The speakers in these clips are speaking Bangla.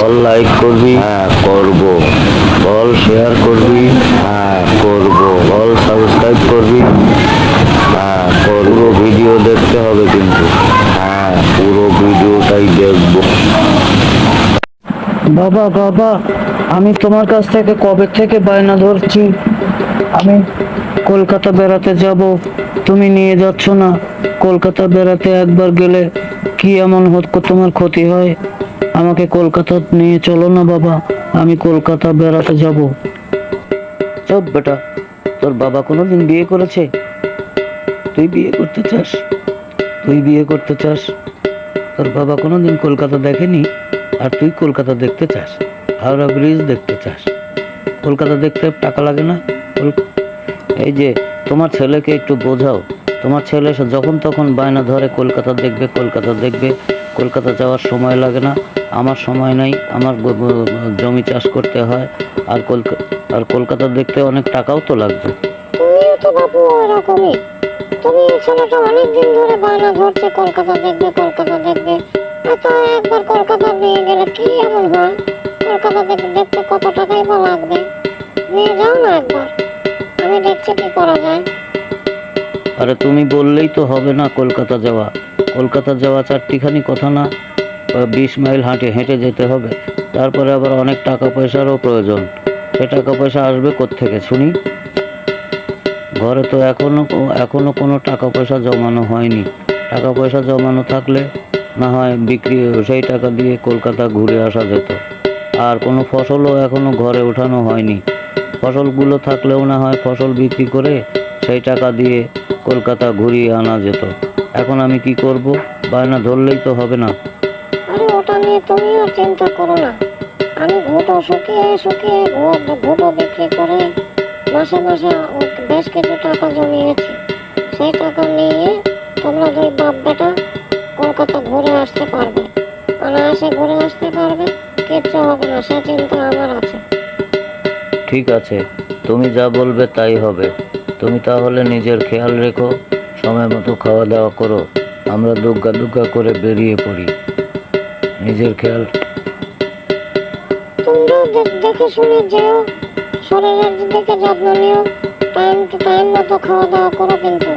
বল লাইক করবি। হ্যাঁ করব। বল শেয়ার করবি। হ্যাঁ করব। বল সাবস্ক্রাইব করবি। হ্যাঁ। পুরো ভিডিও দেখতে হবে কিন্তু। হ্যাঁ পুরো ভিডিওটাই দেখব। বাবা বাবা আমি তোমার কাছ থেকে কবে থেকে বায়না ধরছি? আমি কলকাতা বেড়াতে যাব। তুমি নিয়ে যাচ্ছ না। কলকাতা বেড়াতে একবার গেলে কি এমন হত তোমার ক্ষতি হয়? আমাকে কলকাতা নিয়ে চলো না বাবা, আমি কলকাতা বেড়াতে যাব। চপ বেটা, তোর বাবা কোনোদিন বিয়ে করেছে? তুই বিয়ে করতে চাস? তুই বিয়ে করতে চাস? তোর বাবা কোনোদিন কলকাতা দেখেনি? আর তুই কলকাতা দেখতে চাস? হাওড়া ব্রিজ দেখতে চাস? কলকাতা দেখতে টাকা লাগে না? এই যে, তোমার ছেলেকে একটু বোঝাও। তোমার ছেলে যখন তখন বায়না ধরে, কলকাতা দেখবে কলকাতা দেখবে। কলকাতা যাওয়ার সময় লাগে না। আমার সময় নাই আমার জমি চাষ করতে হয় আর কলকা আর কলকাতা দেখতে অনেক টাকাও তো লাগবে। তুমিও তো তুমি ছেলেটা অনেক দিন ধরে বায়না ধরছে কলকাতা দেখবে কলকাতা দেখবে। এত একবার কলকাতা নিয়ে গেলে কি এমন হয়? কলকাতা দেখতে দেখতে কত টাকাই বা লাগবে? নিয়ে যাও না একবার। আমি দেখছি কি করা যায়। আরে তুমি বললেই তো হবে না কলকাতা যাওয়া। কলকাতা যাওয়া চারটিখানি কথা না। বিশ মাইল হাঁটে, হেঁটে যেতে হবে। তারপরে আবার অনেক টাকা পয়সারও প্রয়োজন। সে টাকা পয়সা আসবে থেকে শুনি? ঘরে তো এখনও কো- এখনও কোনো টাকা পয়সা জমানো হয়নি। টাকা পয়সা জমানো থাকলে না হয় বিক্রি সেই টাকা দিয়ে কলকাতা ঘুরে আসা যেত। আর কোনো ফসলও এখনও ঘরে ওঠানো হয়নি। ফসলগুলো থাকলেও না হয় ফসল বিক্রি করে সেই টাকা দিয়ে কলকাতা ঘুরিয়ে আনা যেত। এখন আমি কি করব? বায়না ধরলেই তো হবে না। ওটা নিয়ে তুমিও চিন্তা করো না। আমি ঘুটো শুকিয়ে শুকিয়ে ঘুটো বিক্রি করে মাসে মাসে বেশ কিছু টাকা জমিয়েছি। সেই টাকা নিয়ে তোমরা দুই বাপ বেটা কলকাতা ঘুরে আসতে পারবে। অনায়াসে ঘুরে আসতে পারবে, কিচ্ছু হবে না, সে চিন্তা আমার আছে। ঠিক আছে, তুমি যা বলবে তাই হবে। তুমি তাহলে নিজের খেয়াল রেখো, সময় মতো খাওয়া দাওয়া করো। আমরা দুগ্গা দুগ্গা করে বেরিয়ে পড়ি। নিজের খেয়াল। তোমরাও দেখে শুনে যেও। শরীরের দিকে যত্ন নিও। টাইম টু টাইম মতো খাওয়া দাওয়া করো কিন্তু।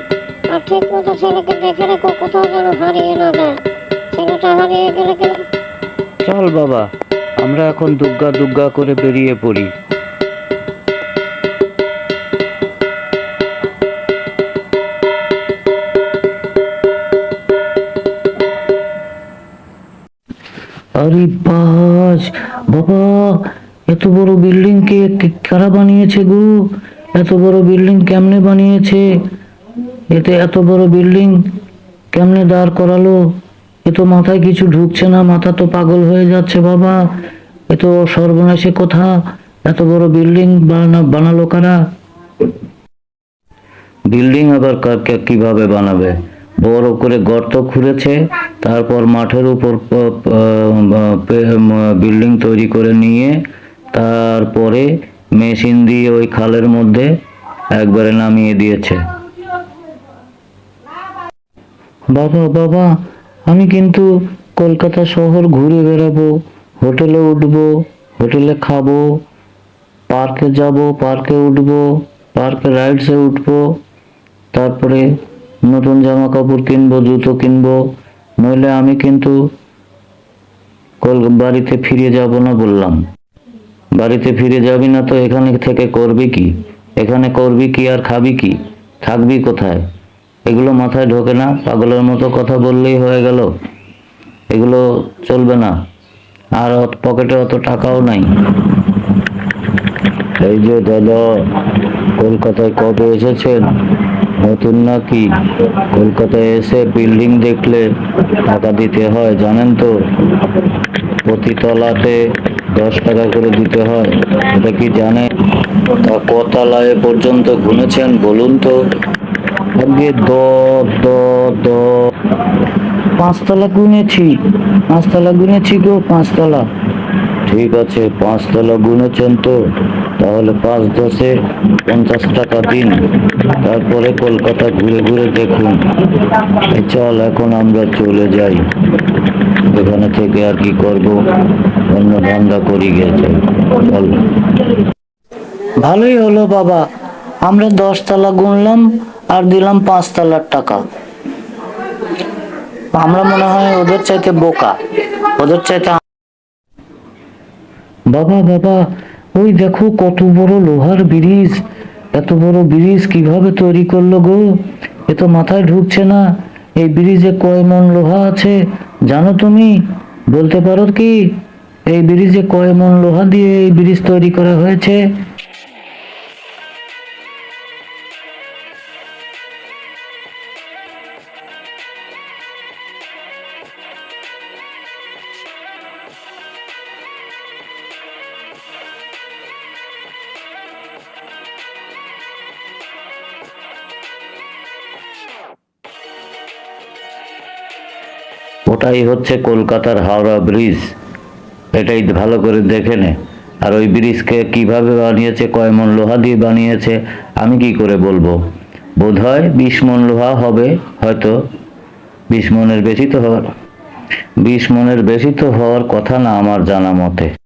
আর ঠিক মতো ছেলেকে দেখে রেখো কোথাও যেন হারিয়ে না যায়। ছেলেটা হারিয়ে গেলে চল বাবা আমরা এখন দুগ্গা দুগ্গা করে বেরিয়ে পড়ি। আরে বাস, বাবা, এত বড় বিল্ডিং কে কারা বানিয়েছে গো? এত বড় বিল্ডিং কেমনে বানিয়েছে? এতে এত বড় বিল্ডিং কেমনে দাঁড় করালো? এ তো মাথায় কিছু ঢুকছে না, মাথা তো পাগল হয়ে যাচ্ছে বাবা। এ তো সর্বনাশে কথা, এত বড় বিল্ডিং বানা, বানালো কারা? বিল্ডিং আবার কীভাবে বানাবে? বড় করে গর্ত খুঁড়েছে তারপর মাঠের উপর বিল্ডিং তৈরি করে নিয়ে তারপরে মেশিন দিয়ে ওই খালের মধ্যে একবারে নামিয়ে দিয়েছে। বাবা বাবা, আমি কিন্তু কলকাতা শহর ঘুরে বেড়াবো, হোটেলে উঠবো, হোটেলে খাব, পার্কে যাব, পার্কে উঠবো, পার্কে রাইডসে উঠবো, তারপরে নতুন জামা কাপড় কিনবো, জুতো কিনবো, নইলে আমি কিন্তু বাড়িতে ফিরে যাব না বললাম। বাড়িতে ফিরে যাবি না তো এখানে থেকে করবি কি? এখানে করবি কি আর খাবি কি? থাকবি কোথায়? এগুলো মাথায় ঢোকে না, পাগলের মতো কথা বললেই হয়ে গেল। এগুলো চলবে না, আর পকেটে অত টাকাও নাই। এই যে দাদা, কলকাতায় কবে এসেছেন? নতুন নাকি? কলকাতায় এসে বিল্ডিং দেখলে টাকা দিতে হয়, জানেন তো? প্রতি তলাতে দশ টাকা করে দিতে হয়, এটা কি জানেন? তা কতলায় পর্যন্ত ঘুমেছেন বলুন তো? আগে দ দ দ পাঁচতলা গুনেছি পাঁচতলা গুনেছি গো, পাঁচতলা। ঠিক আছে, পাঁচতলা গুনেছেন তো। তাহলে পাঁচ দশে পঞ্চাশ টাকা দিন। তারপরে কলকাতা ঘুরে ঘুরে দেখুন। চল এখন আমরা চলে যাই। এখানে থেকে আর কি করব? অন্য ধান্দা করি গেছে। চল। ভালোই হলো বাবা। আমরা দশ তালা গুনলাম আর দিলাম পাঁচ তালার টাকা। আমরা মনে হয় ওদের চাইতে বোকা। ওদের চাইতে বাবা বাবা ওই দেখো কত বড় লোহার ব্রিজ। এত বড় ব্রিজ কীভাবে তৈরি করল গো? এ তো মাথায় ঢুকছে না। এই ব্রিজে কয় মন লোহা আছে, জানো তুমি? বলতে পারো কি? এই ব্রিজে কয় মন লোহা দিয়ে এই ব্রিজ তৈরি করা হয়েছে? ওটাই হচ্ছে কলকাতার হাওড়া ব্রিজ। এটাই ভালো করে দেখে নে। আর ওই ব্রিজকে কীভাবে বানিয়েছে, কয় মন লোহা দিয়ে বানিয়েছে, আমি কি করে বলব? বোধ হয় বিশ মন লোহা হবে হয়তো। বিশ মনের বেশি তো হওয়ার বিশ মনের বেশি তো হওয়ার কথা না আমার জানা মতে।